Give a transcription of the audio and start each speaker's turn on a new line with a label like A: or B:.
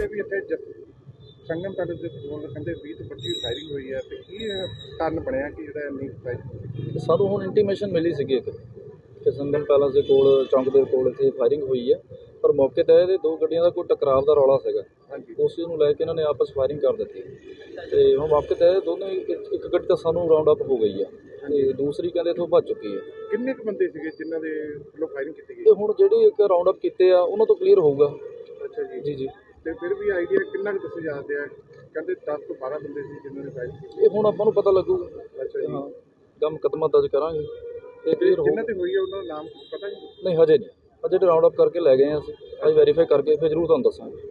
A: ਜਸ ਸੰਗਮ palace ਦੇ ਕੋਲ ਕਹਿੰਦੇ 20 ਤੋਂ 25 ਫਾਇਰਿੰਗ ਹੋਈ ਹੈ ਤੇ ਕੀ ਇਹ ਕਾਰਨ ਬਣਿਆ ਕਿ ਜਿਹੜਾ ਇੰਨੀ ਫਾਇਰਿੰਗ
B: ਸਾਨੂੰ ਹੁਣ ਇੰਟੀਮੇਸ਼ਨ ਮਿਲੀ ਸੀਗੀ ਇੱਕ ਕਿ ਸੰਗਮ ਪੈਲਸ ਦੇ ਕੋਲ ਚੌਂਕ ਦੇ ਕੋਲ ਇੱਥੇ ਫਾਇਰਿੰਗ ਹੋਈ ਹੈ ਪਰ ਮੌਕੇ ਤੇ ਇਹਦੇ ਦੋ ਗੱਡੀਆਂ ਦਾ ਕੋਈ ਟਕਰਾਵ ਦਾ ਰੌਲਾ ਸੀਗਾ।
A: ਹਾਂਜੀ।
B: ਉਸ ਚੀਜ਼ ਨੂੰ ਲੈ ਕੇ ਇਹਨਾਂ ਨੇ ਆਪਸ ਫਾਇਰਿੰਗ ਕਰ ਦਿੱਤੀ। ਤੇ ਹੁਣ ਮੌਕੇ ਤੇ ਦੋਨੋਂ ਇੱਕ ਇੱਕ ਗੱਡੀ ਤਾਂ ਸਾਨੂੰ ਰਾਉਂਡ ਅਪ ਹੋ ਗਈ ਆ ਤੇ ਦੂਸਰੀ ਕਹਿੰਦੇ ਇੱਥੋਂ ਭੱਜ ਚੁੱਕੀ ਹੈ।
A: ਕਿੰਨੇ ਕੁ ਬੰਦੇ ਸੀਗੇ ਜਿਨ੍ਹਾਂ ਦੇ ਵੱਲੋਂ ਫਾਇਰਿੰਗ ਕੀਤੀ ਗਈ?
B: ਤੇ ਹੁਣ ਜਿਹੜੇ ਇੱਕ ਰਾਉਂਡ ਅਪ ਕੀਤੇ ਆ ਉਹਨਾਂ ਤੋਂ ਕਲੀਅਰ ਹੋਊਗਾ।
A: ਅੱਛਾ ਜੀ।
B: ਜੀ ਜੀ।
A: ਤੇ ਫਿਰ ਵੀ ਆਈਡੀਆ ਕਿੰਨਾ ਕੁ ਦੱਸੇ ਜਾਂਦੇ ਆ ਕਹਿੰਦੇ 10 ਤੋਂ 12 ਬੰਦੇ ਸੀ ਜਿਨ੍ਹਾਂ ਨੇ ਫਾਇਰਿੰਗ ਕੀਤੀ।
B: ਇਹ ਹੁਣ ਆਪਾਂ ਨੂੰ ਪਤਾ ਲੱਗੂਗਾ
A: ਅੱਛਾ ਜੀ।
B: ਹਾਂ ਗਾ ਮੁਕੱਦਮਾ ਦਰਜ ਕਰਾਂਗੇ। ਤੇ ਕਲੀਅਰ ਹੋ
A: ਜਿਨ੍ਹਾਂ ਤੇ ਹੋਈ ਹੈ ਉਹਨਾਂ ਦਾ ਨਾਮ ਪਤਾ ਨਹੀਂ?
B: ਨਹੀਂ ਹਜੇ ਨਹੀਂ। ਅਜੇ ਰਾਉਂਡ ਅਪ ਕਰਕੇ ਲੈ ਗਏ ਆ ਅਸੀਂ। ਅੱਜ ਵੈਰੀਫਾਈ ਕਰਕੇ ਫਿਰ ਜ਼ਰੂਰ ਤੁਹਾਨੂੰ ਦੱਸਾਂਗੇ।